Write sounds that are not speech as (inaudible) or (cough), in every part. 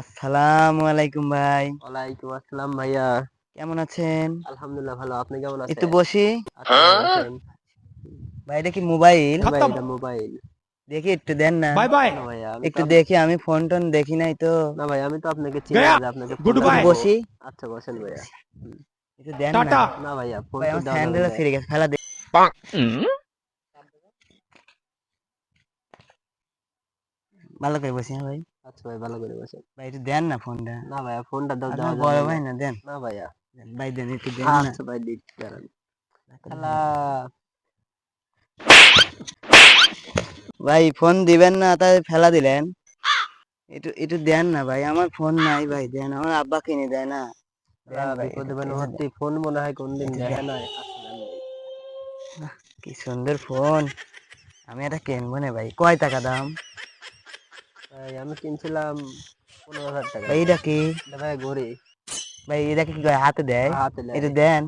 আসসালামু আলাইকুম ভাই। ওয়ালাইকুম আসসালাম ভাইয়া। কেমন আছেন? আলহামদুলিল্লাহ ভালো আপনি কেমন আছেন? একটু বসি আচ্ছা, ভাই এটা কি মোবাইল? ভাই মোবাইল। দেখি একটু দেন না। বাই বাই একটু দেখি আমি ফোন টোন দেখি নাই তো। না ভাই আমি তো আপনাকে চিনি না আপনাকে গুড বাই। বসি। আচ্ছা বসেন ভাইয়া। একটু দেন না। না ভাইয়া ফোন তো দাও হ্যান্ডেল ছিড়ে গেছে ফেলা দে। ভালো করে বসি হ্যাঁ ভাই। আচ্ছা ভাই ভালো করে বসেন ভাই একটু দেন না ফোনটা। না ভাইয়া ফোনটা দাও দেওয়া বড় ভাই না। না দেন। না ভাইয়া। ভাই দেন একটু দেন না। আচ্ছা ভাই দিচ্ছি দাঁড়ান। খালা। ভাই ফোন দিবেন না তাই ফেলা দিলেন। একটু একটু দেন না ভাই আমার ফোন নাই ভাই দেন আমার আব্বা কিনে দেয় না। ভাই, ফোন মনে হয় কোনদিন আসলে ভাই। কি সুন্দর ফোন। আমি এটা কিনবো না ভাই কয় টাকা দাম? ভাই আমি কিনছিলাম পনেরো হাজার টাকা। ভাই এটা কি? ভাই ঘড়ি। ভাই এটা কি হাতে দেয়? হাতে লাগে। একটু দেন।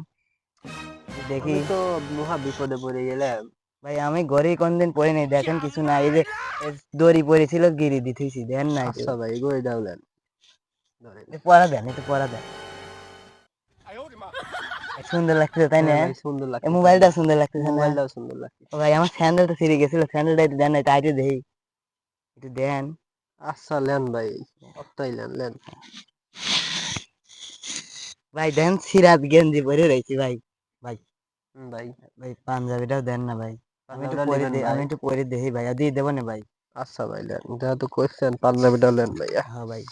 দেখি। তো মহা বিপদে পড়ে গেলাম। ভাই আমি ঘরে কোনদিন পরে নাই দেখেন কিছু না এই যে দড়ি পড়েছিল গিরি দিতেছি দেন না আচ্ছা ভাই দাও দেন। পড়া দেন একটু পড়া দেন। সুন্দর লাগছে তাই না? হ্যাঁ সুন্দর লাগছে মোবাইলটা সুন্দর লাগতেছে না? মোবাইলটাও সুন্দর লাগছে ভাই আমার স্যান্ডেলটা ছিঁড়ে গেছিল স্যান্ডেলটা একটু দেন না এটা আইটে দেই। একটু দেন। আচ্ছা লেন ভাই সবটাই লেন লেন। ভাই দেন সিরাত গেঞ্জি পরে রয়েছি ভাই। হুম, ভাই। ভাই পাঞ্জাবিটাও দেন না ভাই। আমি একটু পরে দিই আমি একটু পরে দেখি ভাই। আর দিয়ে দেবো না ভাই। আচ্ছা ভাই লেন। কোয়েশ্চেন পাঞ্জাবিটা লেন ভাইয়া। হ্যাঁ ভাই।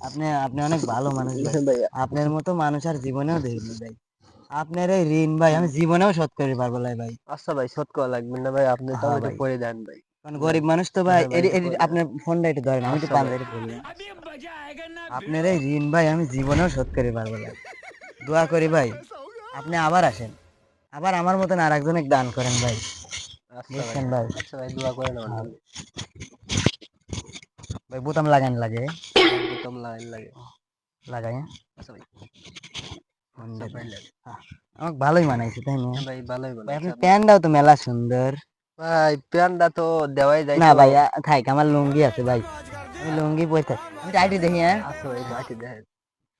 আপনি আপনি অনেক ভালো মানুষ ভাই। (laughs) আপনার মতো মানুষ আর জীবনেও দেখিনি ভাই। আপনার এই ঋণ ভাই আমি জীবনেও শোধ করে পারব না ভাই। আচ্ছা ভাই শোধ করা লাগবে না ভাই। আপনি তো হ্যাঁ পরে দেন ভাই। কারণ গরিব মানুষ তো ভাই হ্যাঁ আপনার ফোনটা একটু ধরেন আমি একটু আচ্ছা। পাঞ্জাবি বলি। আপনার এই ঋণ ভাই আমি জীবনেও শোধ করে পারব না। দোয়া করি ভাই আপনি আবার আসেন। আবার আমার মতন আর একজনের দান করেন ভাই। আচ্ছা ভাই। বুঝছেন ভাই? আচ্ছা ভাই দোয়া করেন ভাই বোতাম লাগান লাগে। বোতাম লাইন লাগে। লাগাই হ্যাঁ? আচ্ছা ভাই। আচ্ছা। ভাই। আমাকে ভালোই মানাইছে তাই না? হ্যাঁ ভাই ভালোই আপনার প্যান্টটাও তো মেলা সুন্দর। ভাই প্যান্টটা তো দেওয়াই যায় না ভাই থাক আমার লুঙ্গি আছে ভাই। আমি লুঙ্গি পরে থাকি। আমি আইটি দেখি হ্যাঁ? আচ্ছা ভাই বাকি দেখেন।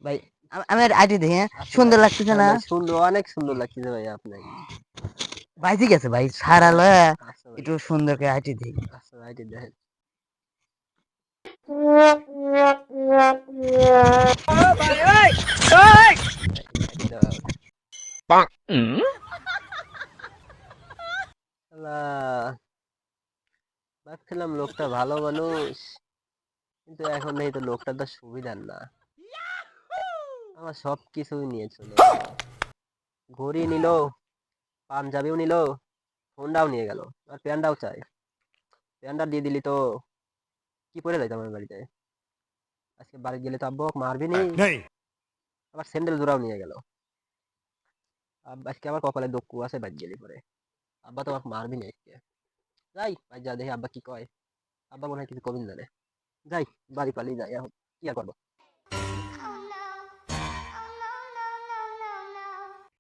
ভাই আমি আইটি দেখি হ্যাঁ? সুন্দর লাগতেছে না? সুন্দর অনেক সুন্দর লাগছে ভাই আপনাকে। ভাই ঠিক আছে ভাই সারা লয়া একটু সুন্দর করে আইটি দিই আচ্ছা ভাই এটা দেখেন। আল্লাহ, ভাবছিলাম লোকটা ভালো মানুষ কিন্তু এখন এই তো লোকটা তো সুবিধার না। আমার সব কিছুই নিয়ে চলে ঘড়ি নিল পাঞ্জাবিও নিল ফোনটাও নিয়ে গেল। আর প্যান্টটাও চাই। প্যান্টটা দিয়ে দিলি তো কি পরে যাইতাম আমার বাড়িতে? আজকে বাড়ি গেলে তো আব্বু মারবি নি। আবার স্যান্ডেল জোড়াও নিয়ে গেল। আজকে আমার কপালে দুঃখ আছে বাড়ি গেলে পরে। আব্বা তো আমাকে মারবি না আজকে। যাই ভাই যা দেখি আব্বা কি কয় আব্বা মনে হয় কিছু কবিন জানে যাই বাড়ি পালিয়ে যাই এখন কি আর করব